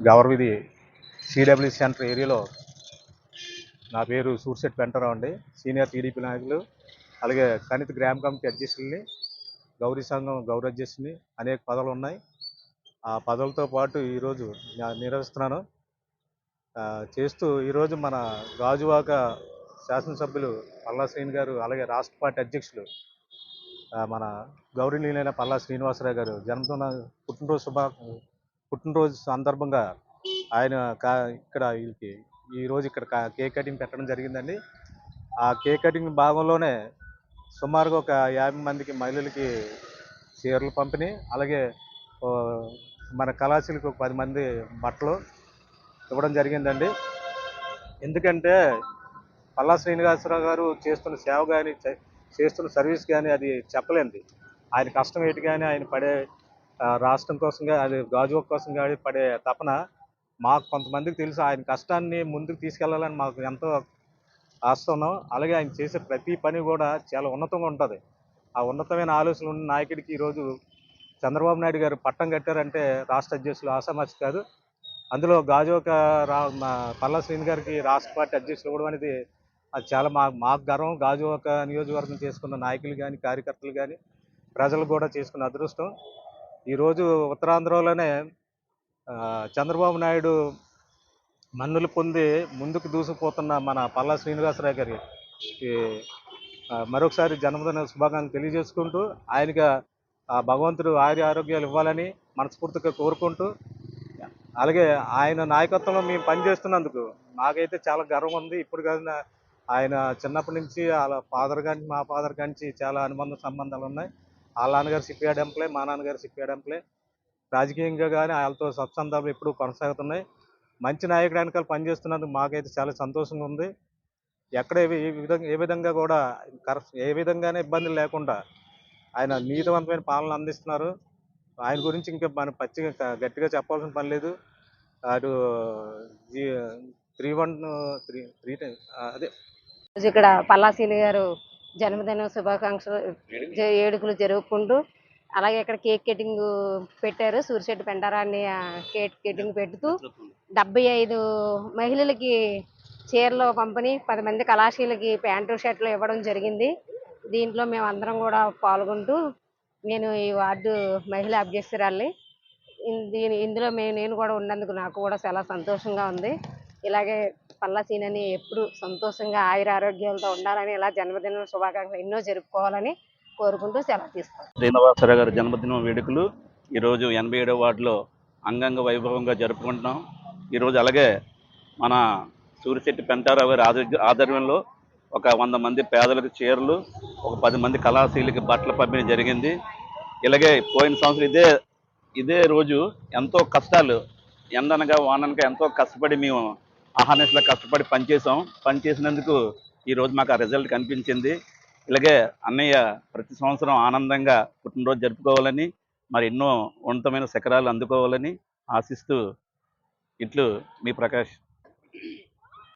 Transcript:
గవర్విధి CW centre ఏరియాలో నా పేరు సూర్సెట్ వెంటరావు అండి. సీనియర్ టీడీపీ నాయకులు అలాగే కనిత గ్రామ కమిటీ అధ్యక్షుల్ని గౌరీ సంఘం గౌరవ అధ్యక్షుని అనేక పదవులు ఉన్నాయి. ఆ పదవులతో పాటు ఈరోజు నిర్వహిస్తున్నాను. చేస్తూ ఈరోజు మన గాజువాక శాసనసభ్యులు పల్లా శ్రీని గారు అలాగే రాష్ట్ర పార్టీ అధ్యక్షులు ఆ, మన గౌరవనీయులైన పల్లా శ్రీనివాసరావు గారు జన్మదిన పుట్టినరోజు శుభ పుట్టినరోజు సందర్భంగా ఆయన కా ఇక్కడ వీళ్ళకి ఈరోజు ఇక్కడ కా- కేక్ కటింగ్ పెట్టడం జరిగిందండి. ఆ కేక్ కటింగ్ భాగంలోనే సుమారుగా ఒక యాభై మందికి మహిళలకి చీరలు పంపిణీ అలాగే మన కళాశీలకు ఒక పది మంది బట్టలు ఇవ్వడం జరిగిందండి. ఎందుకంటే పల్లా శ్రీనివాసరావు గారు చేస్తున్న సేవ కానీ చేస్తున్న సర్వీస్ కానీ అది చెప్పలేంది. ఆయన కష్టం ఏంటి కానీ ఆయన పడే రాష్ట్రం కోసం కానీ అది గాజువ కోసం కానీ పడే తపన మాకు కొంతమందికి తెలుసు. ఆయన కష్టాన్ని ముందుకు తీసుకెళ్ళాలని మాకు ఎంతో ఆస్తున్నాం అలాగే ఆయన చేసే ప్రతి పని కూడా చాలా ఉన్నతంగా ఉంటుంది. ఆ ఉన్నతమైన ఆలోచనలు ఉన్న నాయకుడికి ఈరోజు చంద్రబాబు నాయుడు గారు పట్టం కట్టారంటే రాష్ట్ర అధ్యక్షులు ఆసామాచి కాదు. అందులో గాజువాక రా మా పల్లా శ్రీని గారికి రాష్ట్ర పార్టీ అధ్యక్షులు కూడా అనేది అది చాలా మా మాకు గర్వం. గాజువాక నియోజకవర్గం చేసుకున్న నాయకులు కానీ కార్యకర్తలు కానీ ప్రజలు కూడా చేసుకున్న అదృష్టం. ఈరోజు ఉత్తరాంధ్రలోనే చంద్రబాబు నాయుడు మన్నులు పొంది ముందుకు దూసుకుపోతున్న మన పల్లా శ్రీనివాసరావు గారి ఈ, మరొకసారి జన్మదిన శుభాకాంక్షలు తెలియజేసుకుంటూ ఆయనకి ఆ భగవంతుడు ఆయుర ఆరోగ్యాలు ఇవ్వాలని మనస్ఫూర్తిగా కోరుకుంటూ అలాగే ఆయన నాయకత్వంలో మేము పనిచేస్తున్నందుకు నాకైతే చాలా గర్వం ఉంది. ఇప్పుడు కాదు నా- ఆయన చిన్నప్పటి నుంచి వాళ్ళ ఫాదర్ కానీ మా ఫాదర్ కానీ చాలా అనుబంధ సంబంధాలు ఉన్నాయి. వాళ్ళ నాన్నగారు సిప్పియాడ్ ఎంప్లే మా నాన్నగారు సిప్పియాడ్ ఎంప్లే రాజకీయంగా కానీ వాళ్ళతో సత్సంధాలు ఎప్పుడూ కొనసాగుతున్నాయి. మంచి నాయకుడు వెనకాల పనిచేస్తున్నందుకు మాకైతే చాలా సంతోషంగా ఉంది. ఎక్కడ ఏ విధంగా ఏ విధంగా కూడా ఏ విధంగానే ఇబ్బందులు లేకుండా ఆయన నీతివంతమైన పాలన అందిస్తున్నారు. ఆయన గురించి ఇంకా మనం పచ్చిగా గట్టిగా చెప్పాల్సిన పని లేదు. అటు త్రీ వన్ త్రీ త్రీ అదే. ఇక్కడ పల్లాసీని గారు జన్మదిన శుభాకాంక్షలు వేడుకలు జరుపుకుంటూ అలాగే ఇక్కడ కేక్ కటింగ్ పెట్టారు. సూర్యశెట్టి పెంటారాన్ని ఆ కేక్ కటింగ్ పెడుతూ డెబ్బై ఐదు మహిళలకి చీరలు పంపిణీ పది మంది కళాశీలకి ప్యాంటు షర్ట్లు ఇవ్వడం జరిగింది. దీంట్లో మేము అందరం కూడా పాల్గొంటూ నేను ఈ వార్డు మహిళా అధ్యక్షురాల్ని ఇన్- దీని ఇందులో మే నేను కూడా ఉన్నందుకు నాకు కూడా చాలా సంతోషంగా ఉంది. ఇలాగే పల్లాసీనని ఎప్పుడు సంతోషంగా ఆయుర ఆరోగ్యాలతో ఉండాలని ఇలా జన్మదిన శుభాకాంక్షలు ఎన్నో జరుపుకోవాలని కోరుకుంటూ సెలవు తీసుకుంటాను శ్రీనివాసరావు గారి జన్మదినం వేడుకలు ఈరోజు ఎనభై ఏడవ వార్డులో అంగంగ వైభవంగా జరుపుకుంటున్నాం. ఈరోజు అలాగే మన సూరిశెట్టి పెంటారావు గారి ఆధ్వర్యంలో ఒక వంద మంది పేదలకు చీరలు ఒక పది మంది కళాశీలకి బట్టల పంపిణీ జరిగింది. ఇలాగే పోయిన సంవత్సరం ఇదే ఇదే రోజు ఎంతో కష్టాలు ఎండనగా వాననగా ఎంతో కష్టపడి మేము ఆహానేస్లో కష్టపడి పనిచేసాం పనిచేసినందుకు ఈరోజు మాకు ఆ రిజల్ట్ కనిపించింది. ఇలాగే అన్నయ్య ప్రతి సంవత్సరం ఆనందంగా పుట్టినరోజు జరుపుకోవాలని మరి ఎన్నో ఉన్నతమైన శిఖరాలు అందుకోవాలని ఆశిస్తూ ఇట్లు మీ ప్రకాష్.